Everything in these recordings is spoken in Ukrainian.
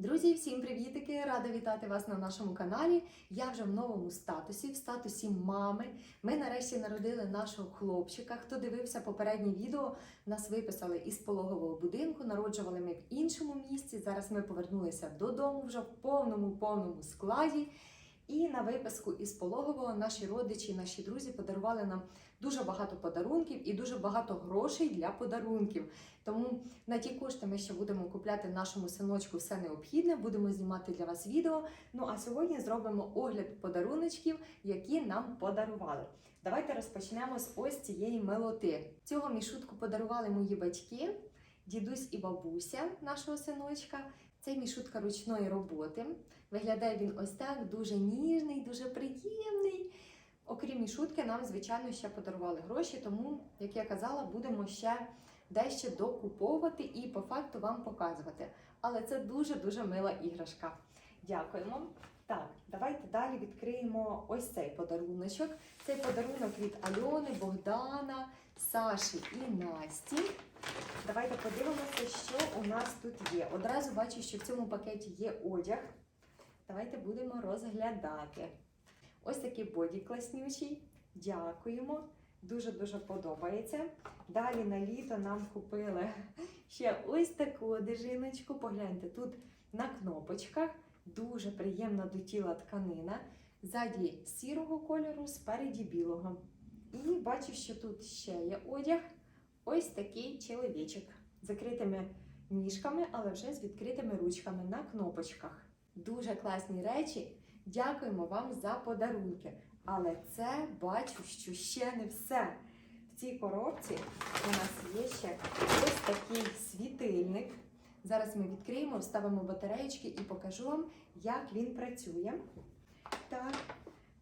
Друзі, всім привітики! Рада вітати вас на нашому каналі. Я вже в новому статусі, в статусі мами. Ми нарешті народили нашого хлопчика. Хто дивився попереднє відео, нас виписали із пологового будинку, народжували ми в іншому місці. Зараз ми повернулися додому вже в повному повному складі. І на виписку із пологового наші родичі, наші друзі подарували нам дуже багато подарунків і дуже багато грошей для подарунків. Тому на ті кошти ми ще будемо купляти нашому синочку все необхідне, будемо знімати для вас відео. Ну а сьогодні зробимо огляд подаруночків, які нам подарували. Давайте розпочнемо з ось цієї милоти. Цього мішутку подарували мої батьки, дідусь і бабуся нашого синочка. Це мішутка ручної роботи. Виглядає він ось так, дуже ніжний, дуже приємний. Окрім мішутки, нам, звичайно, ще подарували гроші, тому, як я казала, будемо ще дещо докуповувати і по факту вам показувати. Але це дуже-дуже мила іграшка. Дякуємо. Так, давайте далі відкриємо ось цей подаруночок. Цей подарунок від Альони, Богдана, Саші і Насті. Давайте подивимося, що у нас тут є. Одразу бачу, що в цьому пакеті є одяг. Давайте будемо розглядати. Ось такий боді класнючий. Дякуємо. Дуже-дуже подобається. Далі на літо нам купили ще ось таку одежиночку. Погляньте, тут на кнопочках дуже приємна до тіла тканина. Ззаді сірого кольору, спереді білого. І бачу, що тут ще є одяг. Ось такий чоловічок з закритими ніжками, але вже з відкритими ручками на кнопочках. Дуже класні речі. Дякуємо вам за подарунки. Але це бачу, що ще не все. В цій коробці у нас є ще ось такий світильник. Зараз ми відкриємо, вставимо батареєчки і покажу вам, як він працює. Так,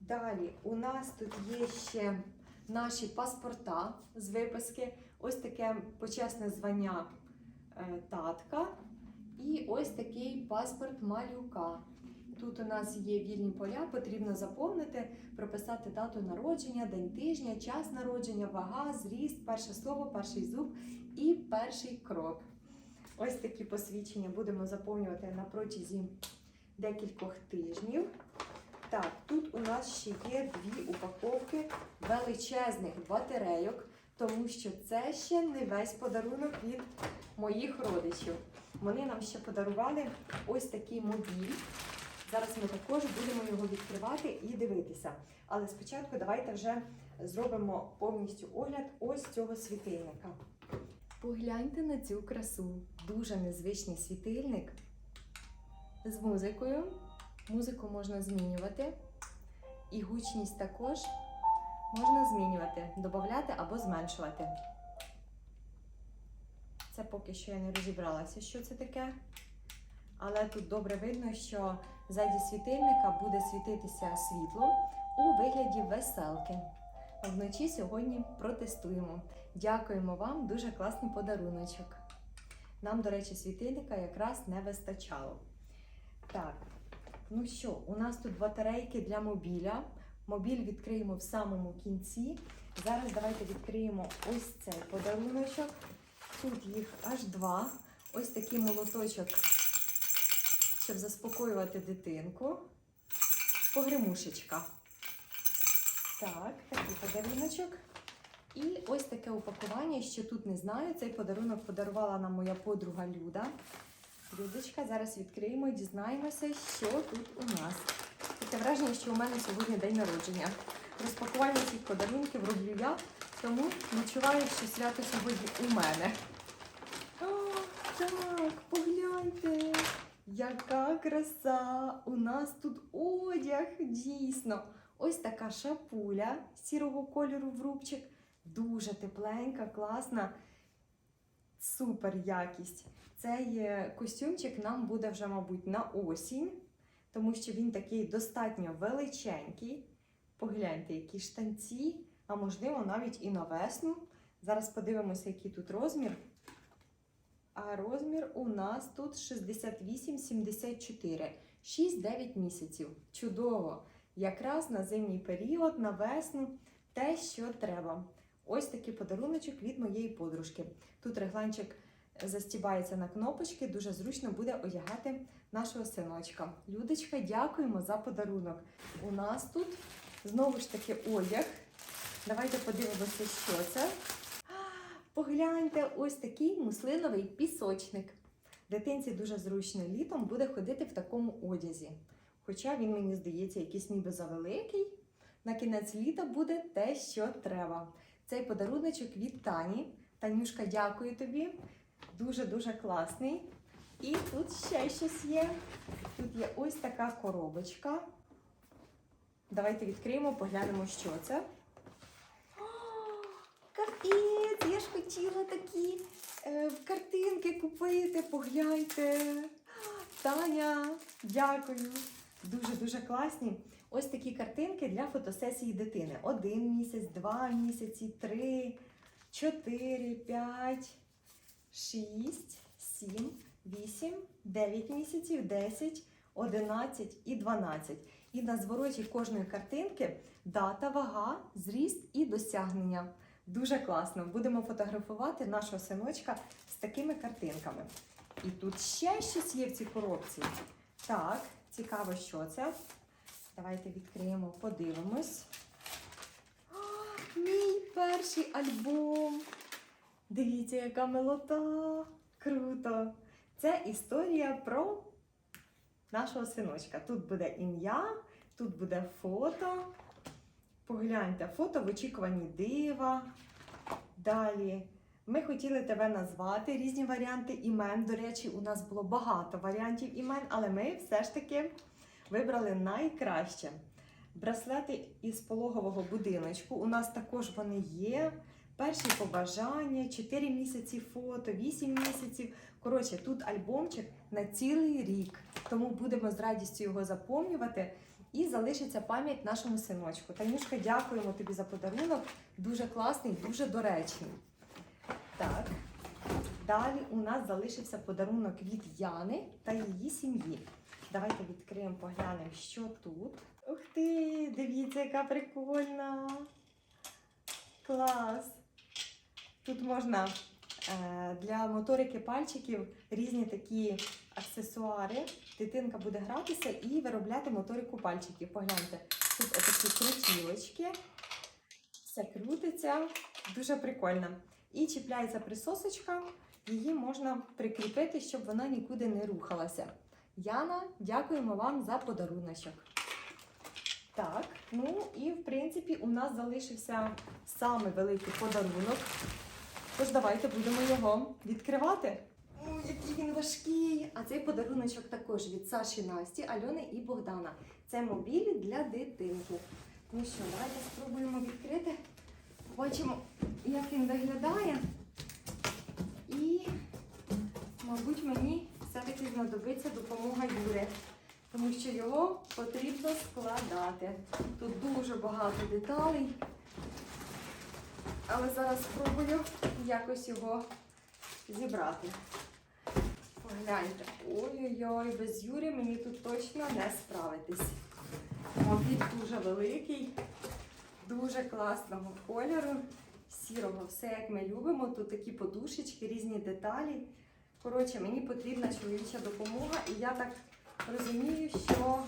далі у нас тут є ще наші паспорта з виписки. Ось таке почесне звання е, татка. І ось такий паспорт малюка. Тут у нас є вільні поля, потрібно заповнити, прописати дату народження, день тижня, час народження, вага, зріст, перше слово, перший зуб і перший крок. Ось такі посвідчення будемо заповнювати на протязі декількох тижнів. Так, тут у нас ще є дві упаковки величезних батарейок, тому що це ще не весь подарунок від моїх родичів. Вони нам ще подарували ось такий мобіль. Зараз ми також будемо його відкривати і дивитися. Але спочатку давайте вже зробимо повністю огляд ось цього світильника. Погляньте на цю красу. Дуже незвичний світильник з музикою. Музику можна змінювати. І гучність також можна змінювати, додати або зменшувати. Це поки що я не розібралася, що це таке. Але тут добре видно, що ззаді світильника буде світитися світло у вигляді веселки. Вночі сьогодні протестуємо. Дякуємо вам, дуже класний подаруночок. Нам, до речі, світильника якраз не вистачало. Так, ну що, у нас тут батарейки для мобіля. Мобіль відкриємо в самому кінці. Зараз давайте відкриємо ось цей подаруночок. Тут їх аж два. Ось такий молоточок, щоб заспокоювати дитинку. Погремушечка. Так, такий подаруночок. І ось таке упакування, що тут не знаю. Цей подарунок подарувала нам моя подруга Люда. Людочка, зараз відкриємо і дізнаємося, що тут у нас. Таке враження, що у мене сьогодні день народження. Розпакування цих подарунків роблю я, тому відчуваю, що свято сьогодні у мене. О, так, погляньте, яка краса! У нас тут одяг, дійсно. Ось така шапуля сірого кольору в рубчик. Дуже тепленька, класна, супер якість. Цей е, костюмчик нам буде вже, мабуть, на осінь, тому що він такий достатньо величенький. Погляньте, які штанці, а можливо навіть і на весну. Зараз подивимося, який тут розмір. А розмір у нас тут 68-74, 6-9 місяців. Чудово! Якраз на зимній період, на весну, те, що треба. Ось такий подаруночок від моєї подружки. Тут регланчик застібається на кнопочки, дуже зручно буде одягати нашого синочка. Людочка, дякуємо за подарунок. У нас тут знову ж таки одяг. Давайте подивимося, що це. Погляньте, ось такий муслиновий пісочник. Дитинці дуже зручно літом буде ходити в такому одязі. Хоча він, мені здається, якийсь ніби завеликий. На кінець літа буде те, що треба. Цей подаруночок від Тані. Танюшка, дякую тобі. Дуже-дуже класний. І тут ще щось є. Тут є ось така коробочка. Давайте відкриємо, поглянемо, що це. О, Капець! Я ж хотіла такі е, картинки купити. Погляньте. Таня, дякую. Дуже-дуже класні. Ось такі картинки для фотосесії дитини. Один місяць, два місяці, три, чотири, п'ять, шість, сім, вісім, дев'ять місяців, десять, одинадцять і дванадцять. І на звороті кожної картинки дата, вага, зріст і досягнення. Дуже класно. Будемо фотографувати нашого синочка з такими картинками. І тут ще щось є в цій коробці. Так, цікаво, що це. Давайте відкриємо, подивимось. О, мій перший альбом. Дивіться, яка милота. Круто! Це історія про нашого синочка. Тут буде ім'я, тут буде фото. Погляньте, фото в очікуванні дива. Далі. Ми хотіли тебе назвати різні варіанти імен. До речі, у нас було багато варіантів імен, але ми все ж таки вибрали найкраще. Браслети із пологового будиночку. У нас також вони є. Перші побажання, 4 місяці фото, 8 місяців. Коротше, тут альбомчик на цілий рік. Тому будемо з радістю його заповнювати. І залишиться пам'ять нашому синочку. Танюшка, дякуємо тобі за подарунок. Дуже класний, дуже доречний. Так. Далі у нас залишився подарунок від Яни та її сім'ї. Давайте відкриємо, поглянемо, що тут. Ух ти! Дивіться, яка прикольна! Клас! Тут можна е, для моторики пальчиків різні такі аксесуари. Дитинка буде гратися і виробляти моторику пальчиків. Погляньте, тут отакі крутілочки. Все крутиться, дуже прикольно. І чіпляється присосочка, її можна прикріпити, щоб вона нікуди не рухалася. Яна, дякуємо вам за подаруночок. Так, ну і в принципі у нас залишився самий великий подарунок. Тож давайте будемо його відкривати. Ой, який він важкий! А цей подаруночок також від Саші Насті, Альони і Богдана. Це мобіль для дитинки. Ну що, давайте спробуємо відкрити. Бачимо, як він виглядає. І, мабуть, мені все-таки знадобиться допомога Юри, тому що його потрібно складати. Тут дуже багато деталей. Але зараз спробую якось його зібрати. Погляньте. Ой-ой-ой, без Юри мені тут точно не справитись. Мобіль дуже великий, дуже класного кольору, сірого, все як ми любимо. Тут такі подушечки, різні деталі. Коротше, мені потрібна чоловіча допомога, і я так розумію, що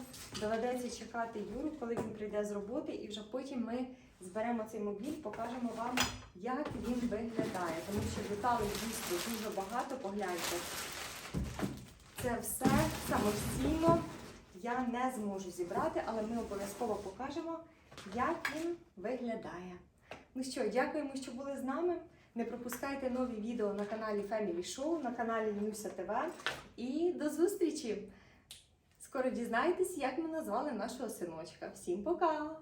доведеться чекати Юру, коли він прийде з роботи, і вже потім ми зберемо цей мобіль, покажемо вам, як він виглядає. Тому що деталей дійсно дуже багато, погляньте. Це все самостійно я не зможу зібрати, але ми обов'язково покажемо, як він виглядає. Ну що, дякуємо, що були з нами. Не пропускайте нові відео на каналі Family Show, на каналі Нюся ТВ. І до зустрічі! Скоро дізнаєтесь, як ми назвали нашого синочка. Всім пока!